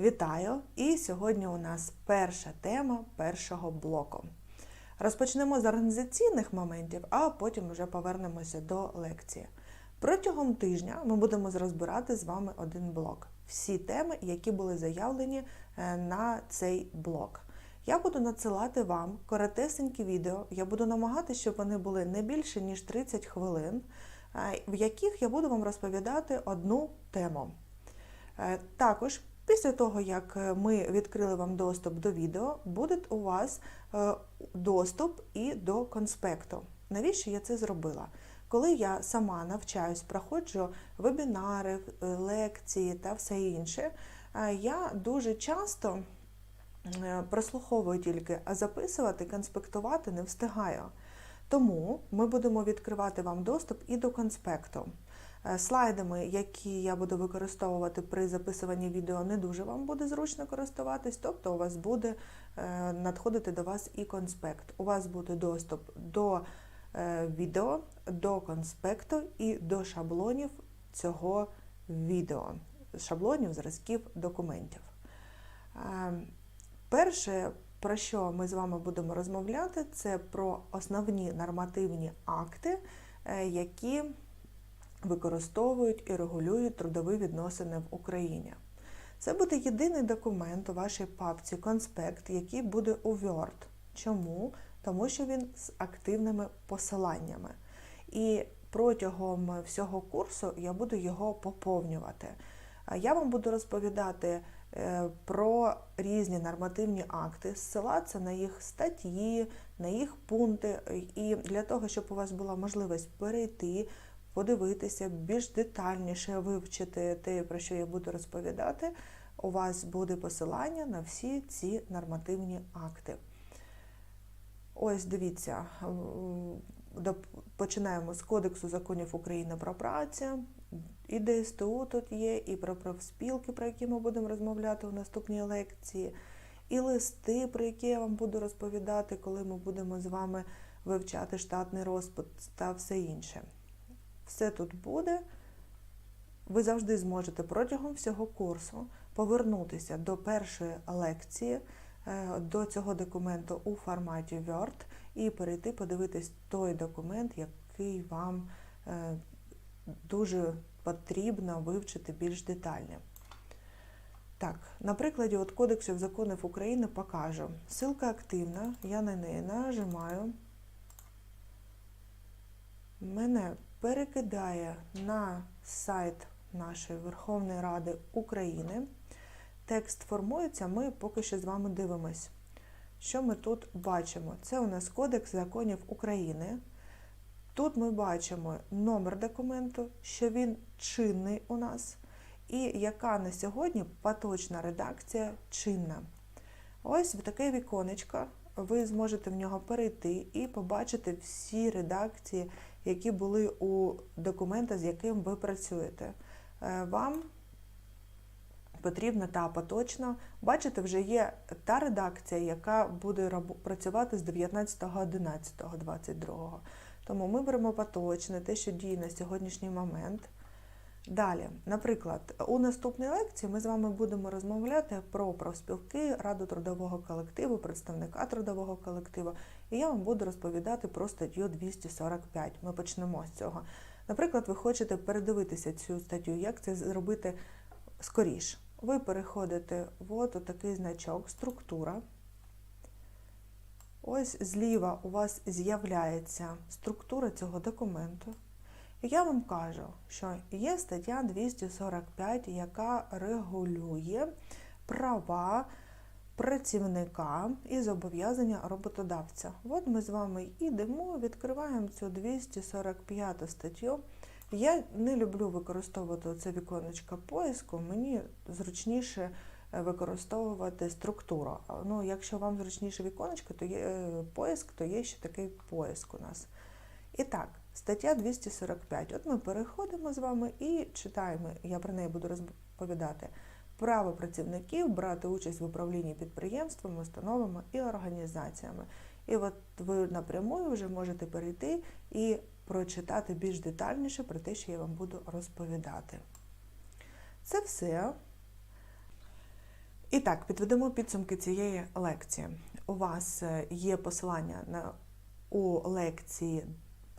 Вітаю! І сьогодні у нас перша тема першого блоку. Розпочнемо з організаційних моментів, а потім вже повернемося до лекції. Протягом тижня ми будемо розбирати з вами один блок. Всі теми, які були заявлені е, на цей блок. Я буду надсилати вам коротесенькі відео. Я буду намагатися, щоб вони були не більше ніж 30 хвилин, е, в яких я буду вам розповідати одну тему. Е, Також після того, як е, ми відкрили вам доступ до відео, буде у вас е, доступ і до конспекту. Навіщо я це зробила? Коли я сама навчаюсь, проходжу вебінари, е, лекції та все інше, я дуже часто прослуховую тільки, а записувати, конспектувати не встигаю. Тому ми будемо відкривати вам доступ і до конспекту. Е, Слайдами, які я буду використовувати при записуванні відео, не дуже вам буде зручно користуватись, тобто у вас буде е, надходити до вас і конспект. У вас буде доступ до е, відео, до конспекту і до шаблонів цього відео, шаблонів зразків документів. Перше, про що ми з вами будемо розмовляти, це про основні нормативні акти, які використовують і регулюють трудові відносини в Україні. Це буде єдиний документ у вашій папці конспект, який буде у Word. Чому? Тому що він з активними посиланнями. І протягом всього курсу я буду його поповнювати. Я вам буду розповідати е, про різні нормативні акти, зсилатися на їх статті, на їх пункти. І для того, щоб у вас була можливість перейти, подивитися, більш детальніше вивчити те, про що я буду розповідати, у вас буде посилання на всі ці нормативні акти. Ось дивіться, починаємо з Кодексу законів України про працю, і ДСТУ тут є, і про профспілки, про які ми будемо розмовляти у наступній лекції, і листи, про які я вам буду розповідати, коли ми будемо з вами вивчати штатний розпис та все інше. Все тут буде. Ви завжди зможете протягом всього курсу повернутися до першої лекції, е, до цього документу у форматі Word і перейти подивитись той документ, який вам е, дуже потрібно вивчити більш детально. Так, на прикладі от Кодексів законів України покажу. Ссылка активна, я на неї нажимаю. Мене перекидає на сайт нашої Верховної Ради України. Текст формується, ми поки що з вами дивимось. Що ми тут бачимо? Це у нас Кодекс законів України. Тут ми бачимо номер документу, що він чинний у нас, і яка на сьогодні поточна редакція чинна. Ось в таке віконечко ви зможете в нього перейти і побачити всі редакції, які були у документа, з яким ви працюєте. Е, Вам потрібна та поточна. Бачите, вже є та редакція, яка буде працювати з 19.11.22. Тому ми беремо поточне, те, що діє на сьогоднішній момент. Далі, наприклад, у наступній лекції ми з вами будемо розмовляти про профспілки, раду трудового колективу, представника трудового колективу, і я вам буду розповідати про статтю 245. Ми почнемо з цього. Наприклад, ви хочете передивитися цю статтю, як це зробити скоріш. Ви переходите в от такий значок, структура. Ось зліва у вас з'являється структура цього документу. Я вам кажу, що є стаття 245, яка регулює права працівника і зобов'язання роботодавця. От ми з вами йдемо, відкриваємо цю 245 статтю. Я не люблю використовувати це віконечко поиску, мені зручніше е, використовувати структуру. Ну, якщо вам зручніше віконечко, то є е, поиск, то є ще такий поиск у нас. І так, стаття 245. От ми переходимо з вами і читаємо, я про неї буду розповідати. Право працівників брати участь в управлінні підприємствами, установами і організаціями. І от ви напряму вже можете перейти і прочитати більш детальніше про те, що я вам буду розповідати. Це все. І так, підведемо підсумки цієї лекції. У вас е, є посилання на у лекції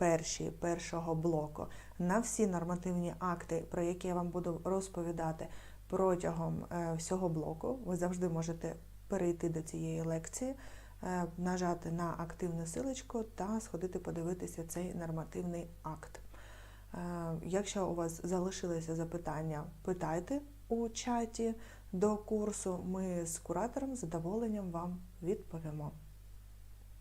першій першого блоку на всі нормативні акти, про які я вам буду розповідати протягом е, всього блоку. Ви завжди можете перейти до цієї лекції, е, нажати на активну силочку та сходити подивитися цей нормативний акт. Е, Якщо у вас залишилися запитання, питайте у чаті до курсу. Ми з куратором з задоволенням вам відповімо.